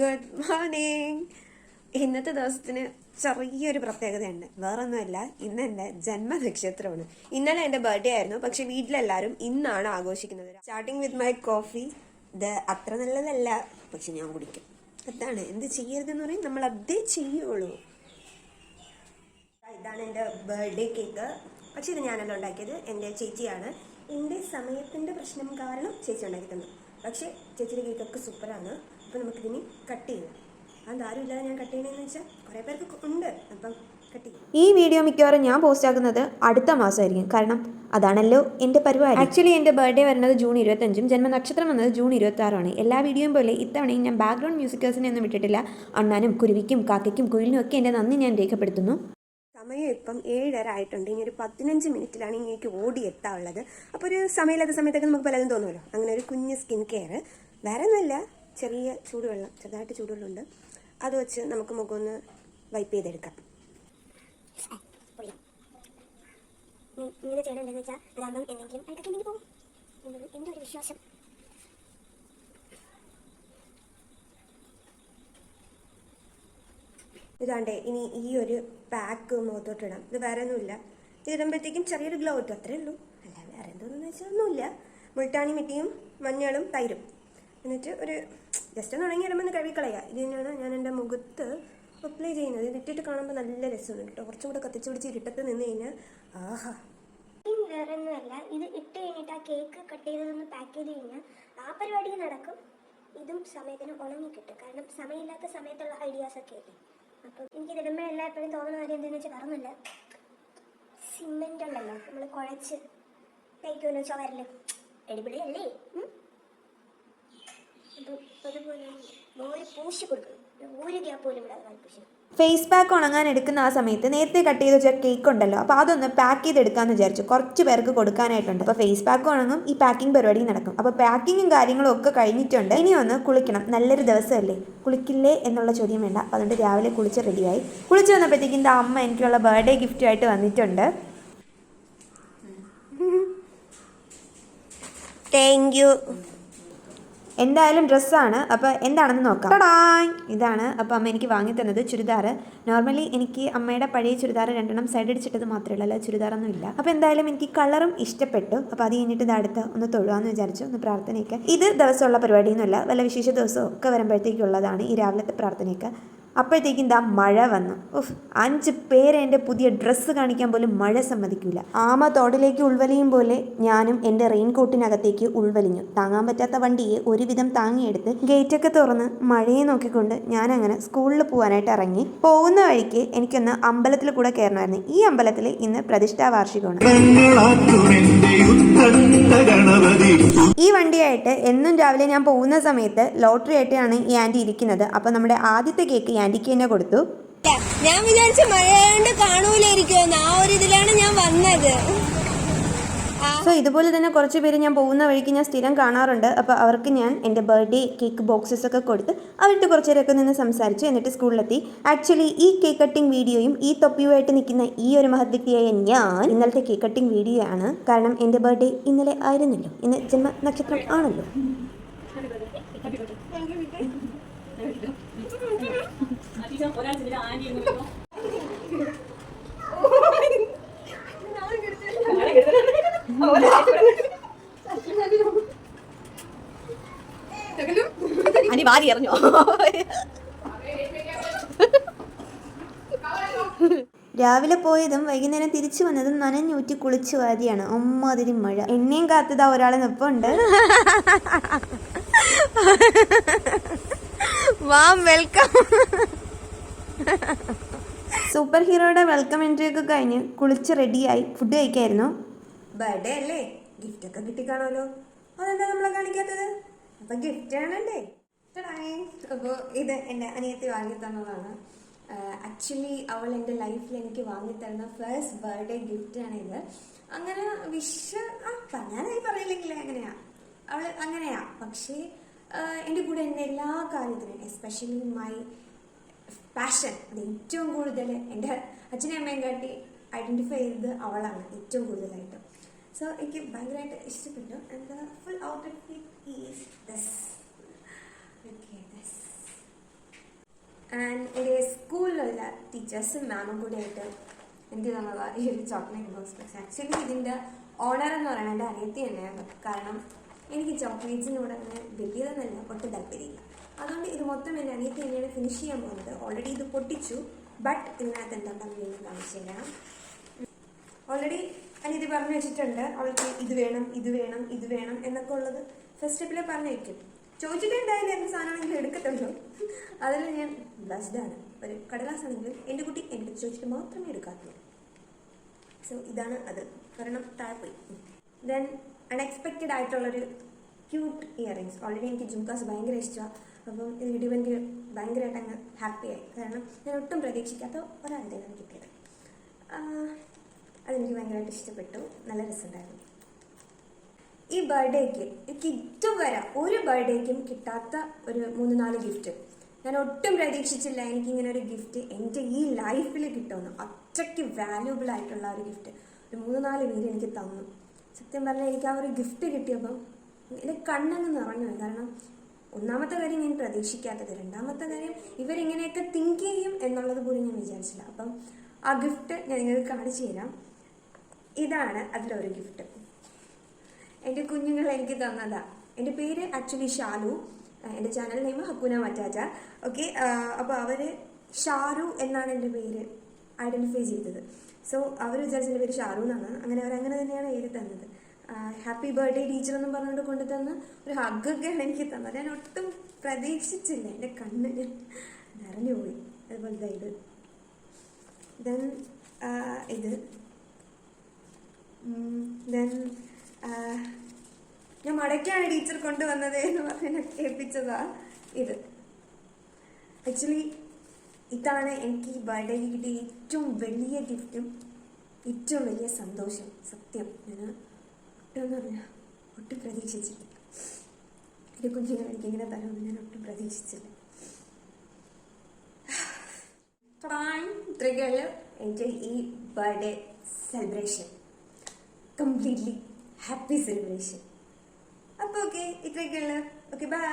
Good morning ഇന്നത്തെ ദിവസത്തിന് ചെറിയൊരു പ്രത്യേകതയുണ്ട്. വേറൊന്നുമല്ല ഇന്ന് എന്റെ ജന്മനക്ഷത്രമാണ്. ഇന്നലെ എന്റെ ബർത്ത്ഡേ ആയിരുന്നു. പക്ഷെ വീട്ടിലെല്ലാവരും ഇന്നാണ് ആഘോഷിക്കുന്നത്. സ്റ്റാർട്ടിങ് വിത്ത് മൈ കോഫി ഇത് അത്ര നല്ലതല്ല. പക്ഷെ ഞാൻ കുടിക്കും. അതാണ്. എന്ത് ചെയ്യരുതെന്ന് പറയും? നമ്മൾ അതേ ചെയ്യുള്ളൂ. ഇതാണ് എന്റെ ബർത്ത്ഡേ കേക്ക് പക്ഷെ ഇത് ഞാനല്ല ഉണ്ടാക്കിയത്. എന്റെ ചേച്ചിയാണ്. എന്റെ സമയത്തിന്റെ പ്രശ്നം കാരണം ചേച്ചി ഉണ്ടാക്കി തന്നു പക്ഷേ ചേച്ചിയുടെ കേക്കൊക്കെ സൂപ്പറാണ്. അപ്പോൾ നമുക്കിതിനി കട്ട് ചെയ്യാം. അതാരും ഇല്ലാതെ ഞാൻ കട്ട് ചെയ്യണമെന്ന് വെച്ചാൽ കുറേ പേർക്ക് ഉണ്ട്. അപ്പം ഈ വീഡിയോ മിക്കവാറും ഞാൻ പോസ്റ്റ് ആക്കുന്നത് അടുത്ത മാസമായിരിക്കും. കാരണം അതാണല്ലോ എന്റെ പരിപാടി. ആക്ച്വലി എന്റെ ബർത്ത്ഡേ വരുന്നത് ജൂൺ ഇരുപത്തഞ്ചും ജന്മനക്ഷത്രം വന്നത് ജൂൺ ഇരുപത്തി ആറാണ് എല്ലാ വീഡിയോയും പോലെ ഇത്തവണയും ഞാൻ ബാക്ക്ഗ്രൗണ്ട് മ്യൂസിക്കേഴ്സിനെ ഒന്നും വിട്ടിട്ടില്ല. അണ്ണാനും കുരുവിക്കും കാക്കയ്ക്കും കുയിലിനും ഒക്കെ എന്റെ നന്ദി ഞാൻ രേഖപ്പെടുത്തുന്നു. സമയം ഇപ്പം ഏഴര ആയിട്ടുണ്ട്. ഇനി ഒരു പതിനഞ്ച് മിനിറ്റിലാണ് ഇങ്ങേക്ക് ഓടി എത്താനുള്ളത്. അപ്പോൾ ഒരു സമയമില്ലാത്ത സമയത്തൊക്കെ നമുക്ക് പലതും തോന്നുമല്ലോ. അങ്ങനെ ഒരു കുഞ്ഞ് സ്കിൻ കെയർ. വേറെ ഒന്നുമില്ല ചെറിയ ചൂടുവെള്ളം ചെറുതായിട്ട് ചൂടുവെള്ളമുണ്ട്. അത് വെച്ച് നമുക്ക് മുഖം ഒന്ന് വൈപ്പ് ചെയ്തെടുക്കാം. ഇങ്ങനെ ചെയ്യണമെന്ന് വെച്ചാൽ അതാകുമ്പം എന്തെങ്കിലും ഉണ്ടെങ്കിൽ പോകും എന്റെ ഒരു വിശ്വാസം? ഇതാണ്ടേ ഇനി ഈ ഒരു പാക്ക് മുഖത്തോട്ടിടാം. ഇത് വേറെ ഒന്നുമില്ല ഇതിടുമ്പോഴത്തേക്കും ചെറിയൊരു ഗ്ലോ കിട്ടും അത്രേ ഉള്ളൂ. അല്ല വേറെ എന്തോന്നു വെച്ചാൽ ഒന്നുമില്ല മുൾട്ടാണി മിട്ടിയും മഞ്ഞളും തൈരും. എന്നിട്ട് ഒരു ജസ്റ്റ് ഒന്ന് ഉണങ്ങി ഇടുമ്പോൾ കഴുകിക്കളയുക. ഇത് തന്നെയാണ് ഞാൻ എന്റെ മുഖത്ത് അപ്ലൈ ചെയ്യുന്നത്. ഇത് ഇട്ടിട്ട് കാണുമ്പോൾ നല്ല രസമുണ്ട് കേട്ടോ. കുറച്ചും കൂടെ കത്തിച്ചു പിടിച്ച് ഇരുട്ടത്ത് നിന്ന് കഴിഞ്ഞാൽ ആഹാ. വേറെ ഒന്നുമല്ല. ഇത് ഇട്ട് കഴിഞ്ഞിട്ട് ആ കേക്ക് കട്ട് ചെയ്തതൊന്ന് പാക്ക് ചെയ്ത് കഴിഞ്ഞാൽ ആ പരിപാടി നടക്കും. ഇതും സമയത്തിന് ഉണങ്ങി കിട്ടും കാരണം സമയമില്ലാത്ത സമയത്തുള്ള ഐഡിയാസ് ഒക്കെ അല്ലേ? അപ്പം എനിക്ക് ഇതിടുമ്പോഴെല്ലാം എപ്പോഴും തോന്നുന്ന കാര്യം എന്താണെന്ന് വെച്ചാൽ പറഞ്ഞില്ല സിമെന്റ് ഉണ്ടല്ലോ നമ്മൾ കുഴച്ച് തേക്കുമല്ലോ ചോരൽ അടിപൊളി അല്ലേ അപ്പം അതുപോലെ മോര് പൂശി കൊടുക്കണം ഒരു ഗ്യാപ്പ് പോലും ഇടാതെ വാൽ ഫേസ് പാക്ക് ഉണങ്ങാൻ എടുക്കുന്ന ആ സമയത്ത് നേരത്തെ കട്ട് ചെയ്ത് വെച്ച കേക്ക് ഉണ്ടല്ലോ അപ്പോൾ അതൊന്ന് പാക്ക് ചെയ്തെടുക്കാമെന്ന് വിചാരിച്ചു. കുറച്ച് പേർക്ക് കൊടുക്കാനായിട്ടുണ്ട്. അപ്പോൾ ഫേസ് പാക്ക് ഉണങ്ങും ഈ പാക്കിംഗ് പരിപാടി നടക്കും. അപ്പോൾ പാക്കിങ്ങും കാര്യങ്ങളും ഒക്കെ കഴിഞ്ഞിട്ടുണ്ട്. ഇനി ഒന്ന് കുളിക്കണം. നല്ലൊരു ദിവസമല്ലേ? കുളിക്കില്ലേ എന്നുള്ള ചോദ്യം വേണ്ട. അപ്പോൾ അതുകൊണ്ട് രാവിലെ കുളിച്ച് റെഡിയായി കുളിച്ച് വന്നപ്പോഴത്തേക്കും എന്റെ അമ്മ എനിക്കുള്ള ബർത്ത്ഡേ ഗിഫ്റ്റുമായിട്ട് വന്നിട്ടുണ്ട്. താങ്ക് യു എന്തായാലും ഡ്രസ്സാണ് അപ്പോൾ എന്താണെന്ന് നോക്കാം. ടടായ്! ഇതാണ് അപ്പോൾ അമ്മ എനിക്ക് വാങ്ങി തന്നത് ചുരിദാർ നോർമലി എനിക്ക് അമ്മയുടെ പഴയ ചുരിദാർ രണ്ടെണ്ണം സൈഡ് അടിച്ചിട്ടത് മാത്രമേ ഉള്ളൂ ചുരിദാറൊന്നും ഇല്ല. അപ്പോൾ എന്തായാലും എനിക്ക് കളറും ഇഷ്ടപ്പെട്ടു. അപ്പോൾ അത് കഴിഞ്ഞിട്ട് ഇത് അടുത്ത് ഒന്ന് തൊഴുവാന്ന് വിചാരിച്ചു ഒന്ന് പ്രാർത്ഥനയൊക്കെ. ഇത് ദിവസമുള്ള പരിപാടിയൊന്നുമല്ല വല്ല വിശേഷ ദിവസവും ഒക്കെ വരുമ്പോഴത്തേക്കുള്ളതാണ് ഈ രാവിലത്തെ പ്രാർത്ഥനയൊക്കെ. അപ്പോഴത്തേക്കും ഇതാ മഴ വന്നു. ഉഫ് അഞ്ച് പേരെ എന്റെ പുതിയ ഡ്രസ്സ് കാണിക്കാൻ പോലും മഴ സമ്മതിക്കില്ല ആമ തോടിലേക്ക് ഉൾവലിയും പോലെ ഞാനും എന്റെ റെയിൻകോട്ടിനകത്തേക്ക് ഉൾവലിഞ്ഞു. താങ്ങാൻ പറ്റാത്ത വണ്ടിയെ ഒരുവിധം താങ്ങിയെടുത്ത് ഗേറ്റൊക്കെ തുറന്ന് മഴയെ നോക്കിക്കൊണ്ട് ഞാൻ അങ്ങനെ സ്കൂളിൽ പോകാനായിട്ട് ഇറങ്ങി. പോകുന്ന വഴിക്ക് എനിക്കൊന്ന് അമ്പലത്തിൽ കൂടെ കയറണമായിരുന്നു. ഈ അമ്പലത്തിൽ ഇന്ന് പ്രതിഷ്ഠാ വാർഷികമാണ് ഈ വണ്ടിയായിട്ട് എന്നും രാവിലെ ഞാൻ പോകുന്ന സമയത്ത് ലോട്ടറി ആയിട്ടാണ് ഈ ആന്റി ഇരിക്കുന്നത്. അപ്പോൾ നമ്മുടെ ആദ്യത്തെ കേക്ക് ആന്റിക്ക് തന്നെ കൊടുത്തു. ഞാൻ വിചാരിച്ച മഴയായോണ്ട് കാണൂലായിരിക്കുമെന്ന് ആ ഒരു ഇതിലാണ് ഞാൻ വന്നത്. സോ ഇതുപോലെ തന്നെ കുറച്ച് പേര് ഞാൻ പോകുന്ന വഴിക്ക് ഞാൻ സ്ഥിരം കാണാറുണ്ട്. അപ്പോൾ അവർക്ക് ഞാൻ എന്റെ ബർത്ത്ഡേ കേക്ക് ബോക്സസ് ഒക്കെ കൊടുത്ത് അവരുടെ കുറച്ച് പേരൊക്കെ നിന്ന് സംസാരിച്ചു എന്നിട്ട് സ്കൂളിലെത്തി. ആക്ച്വലി ഈ കേക്ക് കട്ടിംഗ് വീഡിയോയും ഈ തൊപ്പിയുമായിട്ട് നിൽക്കുന്ന ഈ ഒരു മഹത് വ്യക്തിയായ ഞാൻ ഇന്നലത്തെ കേക്ക് കട്ടിംഗ് വീഡിയോ ആണ് കാരണം എന്റെ ബർത്ത്ഡേ ഇന്നലെ ആയിരുന്നല്ലോ. ഇന്ന് ജന്മ നക്ഷത്രം ആണല്ലോ. അനി വാരി എറിഞ്ഞോ? രാവിലെ പോയതും വൈകുന്നേരം തിരിച്ചു വന്നതും നനഞ്ഞൂറ്റി കുളിച്ചു വാരിയാണ്. ഒമ്മാതിരി മഴ. എന്നെയും കാത്തതാ ഒരാളെ നിപ്പുണ്ട്. വാം വെൽക്കം സൂപ്പർ ഹീറോയുടെ വെൽക്കം എൻട്രി ഒക്കെ കഴിഞ്ഞ് കുളിച്ച് റെഡിയായി ഫുഡ് കഴിക്കായിരുന്നു. ബർത്ത്ഡേ അല്ലേ? ഗിഫ്റ്റ് ഒക്കെ കിട്ടിക്കാണല്ലോ അതെന്താ നമ്മളെ കാണിക്കാത്തത്? അപ്പൊ ഗിഫ്റ്റ് ആണല്ലേ? അപ്പോൾ ഇത് എന്റെ അനിയത്തി വാങ്ങി തന്നതാണ്. ആക്ച്വലി അവൾ എന്റെ ലൈഫിൽ എനിക്ക് വാങ്ങി തരുന്ന ഫസ്റ്റ് ബർത്ത്ഡേ ഗിഫ്റ്റ് ആണ് ഇത് അങ്ങനെ വിഷ് ആ പറഞ്ഞാലായി പറയില്ലെങ്കിലേ അങ്ങനെയാ. അവൾ അങ്ങനെയാ. പക്ഷേ എന്റെ കൂടെ എന്റെ എല്ലാ കാര്യത്തിനും എസ്പെഷ്യലി മൈ പാഷൻ അത് ഏറ്റവും കൂടുതൽ എന്റെ അച്ഛനെയും അമ്മയും കാട്ടി ഐഡന്റിഫൈ ചെയ്തത് അവളാണ് ഏറ്റവും കൂടുതലായിട്ട്. സോ എനിക്ക് ഭയങ്കരമായിട്ട് ഇഷ്ടപ്പെട്ടു. And full outfit is this and എന്റെ സ്കൂളിലുള്ള ടീച്ചേഴ്സും മാമും കൂടെ ആയിട്ട് എനിക്ക് തന്നതാണ് ഈ ഒരു ചോക്ലേറ്റ് ബോക്സ് പക്ഷേ ആക്ച്വലി ഇതിന്റെ ഓണർ എന്ന് പറയുന്നത് എന്റെ അനിയത്തി തന്നെയാണ്. കാരണം എനിക്ക് ചോക്ലേറ്റ്സിനോട് അങ്ങനെ വലിയതെന്നല്ല ഒട്ടും താല്പര്യമില്ല. അതുകൊണ്ട് ഇത് മൊത്തം എന്റെ അനിയത്തി തന്നെയാണ് ഫിനിഷ് ചെയ്യാൻ പോകുന്നത്. ഓൾറെഡി ഇത് പൊട്ടിച്ചു ബട്ട് ഇതിനകത്ത് എന്താണെന്ന് ഞാൻ കാണിച്ചു ഓൾറെഡി അനിയത്തി പറഞ്ഞു വെച്ചിട്ടുണ്ട് അവൾക്ക് ഇത് വേണം ഇത് വേണം ഇത് വേണം എന്നൊക്കെ ഉള്ളത്. ഫസ്റ്റ് സ്റ്റെപ്പിലെ പറഞ്ഞു വയ്ക്കും ചോദിച്ചിട്ടുണ്ടായില്ല എന്ത് സാധനമാണെങ്കിലും എടുക്കത്തുള്ളൂ. അതിൽ ഞാൻ ബ്ലസ്ഡാണ് ഒരു കടലാസ് ആണെങ്കിലും എന്റെ കുട്ടി എന്റെ ചോദിച്ചിട്ട് മാത്രമേ എടുക്കാത്തുള്ളൂ. സോ ഇതാണ് അത്. കാരണം താഴെ പോയി. ദെൻ അൺഎക്സ്പെക്റ്റഡ് ആയിട്ടുള്ളൊരു ക്യൂട്ട് ഇയറിങ്സ് ഓൾറെഡി എനിക്ക് ജുംകാസ് ഭയങ്കര ഇഷ്ടമാണ് അപ്പം ഇത് കിട്ടിയപ്പോൾ എനിക്ക് ഭയങ്കരമായിട്ട് അങ്ങ് ഹാപ്പിയായി കാരണം ഞാൻ ഒട്ടും പ്രതീക്ഷിക്കാത്ത ഒരാളുടെയാണ് കിട്ടിയത്. അതെനിക്ക് ഭയങ്കരമായിട്ട് ഇഷ്ടപ്പെട്ടു. നല്ല രസമുണ്ടായിരുന്നു. ഈ ബർത്ത്ഡേക്ക് എനിക്ക് ഇതുവരെ ഒരു ബർത്ത്ഡേക്കും കിട്ടാത്ത ഒരു മൂന്ന് നാല് ഗിഫ്റ്റ് ഞാൻ ഒട്ടും പ്രതീക്ഷിച്ചില്ല എനിക്ക് ഇങ്ങനെ ഒരു ഗിഫ്റ്റ് എന്റെ ഈ ലൈഫിൽ കിട്ടുമെന്ന്. അത്രയ്ക്ക് വാല്യൂബിൾ ആയിട്ടുള്ള ഒരു ഗിഫ്റ്റ് ഒരു മൂന്ന് നാല് പേര് എനിക്ക് തന്നു. സത്യം പറഞ്ഞാൽ എനിക്ക് ആ ഒരു ഗിഫ്റ്റ് കിട്ടിയപ്പോൾ എന്റെ കണ്ണങ്ങ് നിറഞ്ഞു. കാരണം ഒന്നാമത്തെ കാര്യം ഞാൻ പ്രതീക്ഷിക്കാത്തത് രണ്ടാമത്തെ കാര്യം ഇവരിങ്ങനെയൊക്കെ തിങ്ക് ചെയ്യും എന്നുള്ളത് പോലും ഞാൻ വിചാരിച്ചില്ല. അപ്പം ആ ഗിഫ്റ്റ് ഞാൻ നിങ്ങൾക്ക് കാണിച്ചു തരാം. ഇതാണ് അതിലൊരു ഗിഫ്റ്റ് എന്റെ കുഞ്ഞുങ്ങൾ എനിക്ക് തന്നതാ. എന്റെ പേര് ആക്ച്വലി ഷാലു. എന്റെ channel name Hakuna Matata okay അപ്പോൾ അവർ ഷാരു എന്നാണ് എന്റെ പേര്. ഐഡന്റിഫൈ ചെയ്തത്. സോ അവർ വിചാരിച്ച എന്റെ പേര് ഷാറു എന്നാണ്. അങ്ങനെ അവർ അങ്ങനെ തന്നെയാണ് എഴുതി തന്നത്. ഹാപ്പി ബർത്ത്ഡേ ടീച്ചർ എന്നും പറഞ്ഞുകൊണ്ട് കൊണ്ടു തന്ന ഒരു ഹഗ്ഗൊക്കെയാണ് എനിക്ക് തന്നത്. ഞാൻ ഒട്ടും പ്രതീക്ഷിച്ചില്ല. എന്റെ കണ്ണ് ഞാൻ നിറഞ്ഞു പോയി. അതുപോലെ ഇത് ദെൻ ഇത്. ദെൻ ഞാൻ മടക്കാണ് ടീച്ചർ കൊണ്ടുവന്നത് എന്ന് പറഞ്ഞ് കേൾപ്പിച്ചതാ ഇത്. ആക്ച്വലി ഇതാണ് എനിക്ക് ഈ ബർത്ത്ഡേ കിട്ടിയ ഏറ്റവും വലിയ ഗിഫ്റ്റും ഏറ്റവും വലിയ സന്തോഷം. സത്യം. ഞാൻ ഒട്ടും എന്ന് പറഞ്ഞാൽ ഒട്ടും പ്രതീക്ഷിച്ചില്ല എന്റെ കുഞ്ഞുങ്ങൾ എനിക്ക് ഇങ്ങനെ തരുമെന്ന് ഞാൻ ഒട്ടും പ്രതീക്ഷിച്ചില്ല. ഇത്രയ്ക്കുള്ള എന്റെ ഈ birthday celebration completely happy celebration അപ്പോൾ ഓക്കെ ഇത്രയൊക്കെയുള്ള ഓക്കെ ബൈ